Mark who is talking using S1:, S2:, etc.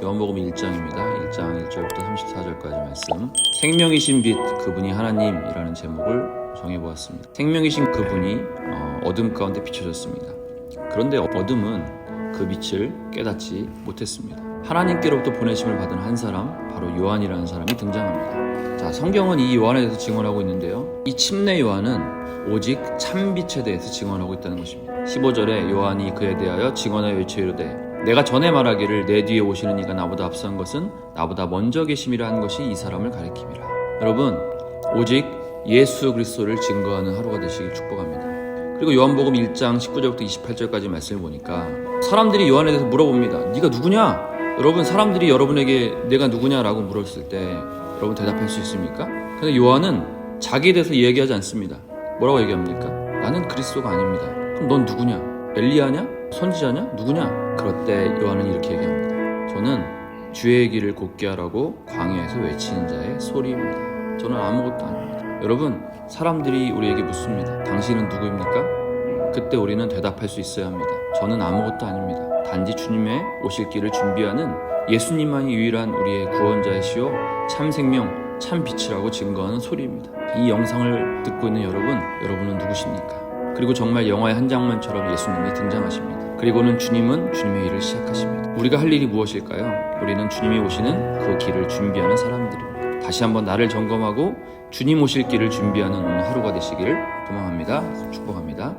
S1: 요한복음 1장입니다. 1장 1절부터 34절까지 말씀. 생명이신 빛 그분이 하나님이라는 제목을 정해 보았습니다. 생명이신 그분이 어, 어둠 가운데 비춰졌습니다. 그런데 어둠은 그 빛을 깨닫지 못했습니다. 하나님께로부터 보내심을 받은 한 사람, 바로 요한이라는 사람이 등장합니다. 자, 성경은 이 요한에 대해서 증언하고 있는데요. 이 침례 요한은 오직 참빛에 대해서 증언하고 있다는 것입니다. 15절에 요한이 그에 대하여 증언하여 외쳐 이르되 내가 전에 말하기를 내 뒤에 오시는 이가 나보다 앞선 것은 나보다 먼저 계심이라 한 것이 이 사람을 가리킵니다. 여러분, 오직 예수 그리스도를 증거하는 하루가 되시길 축복합니다. 그리고 요한복음 1장 19절부터 28절까지 말씀을 보니까 사람들이 요한에 대해서 물어봅니다. 네가 누구냐? 여러분 사람들이 여러분에게 내가 누구냐라고 물었을 때 여러분 대답할 수 있습니까? 근데 요한은 자기에 대해서 얘기하지 않습니다. 뭐라고 얘기합니까? 나는 그리스도가 아닙니다. 그럼 넌 누구냐? 엘리야냐? 선지자냐? 누구냐? 그럴 때 요한은 이렇게 얘기합니다. 저는 주의 길을 곧게 하라고 광야에서 외치는 자의 소리입니다. 저는 아무것도 아닙니다. 여러분, 사람들이 우리에게 묻습니다. 당신은 누구입니까? 그때 우리는 대답할 수 있어야 합니다. 저는 아무것도 아닙니다. 단지 주님의 오실 길을 준비하는 예수님만이 유일한 우리의 구원자이시오 참 생명, 참 빛이라고 증거하는 소리입니다. 이 영상을 듣고 있는 여러분, 여러분은 누구십니까? 그리고 정말 영화의 한 장면처럼 예수님이 등장하십니다. 그리고는 주님은 주님의 일을 시작하십니다. 우리가 할 일이 무엇일까요? 우리는 주님이 오시는 그 길을 준비하는 사람들입니다. 다시 한번 나를 점검하고 주님 오실 길을 준비하는 오늘 하루가 되시기를 소망합니다. 축복합니다.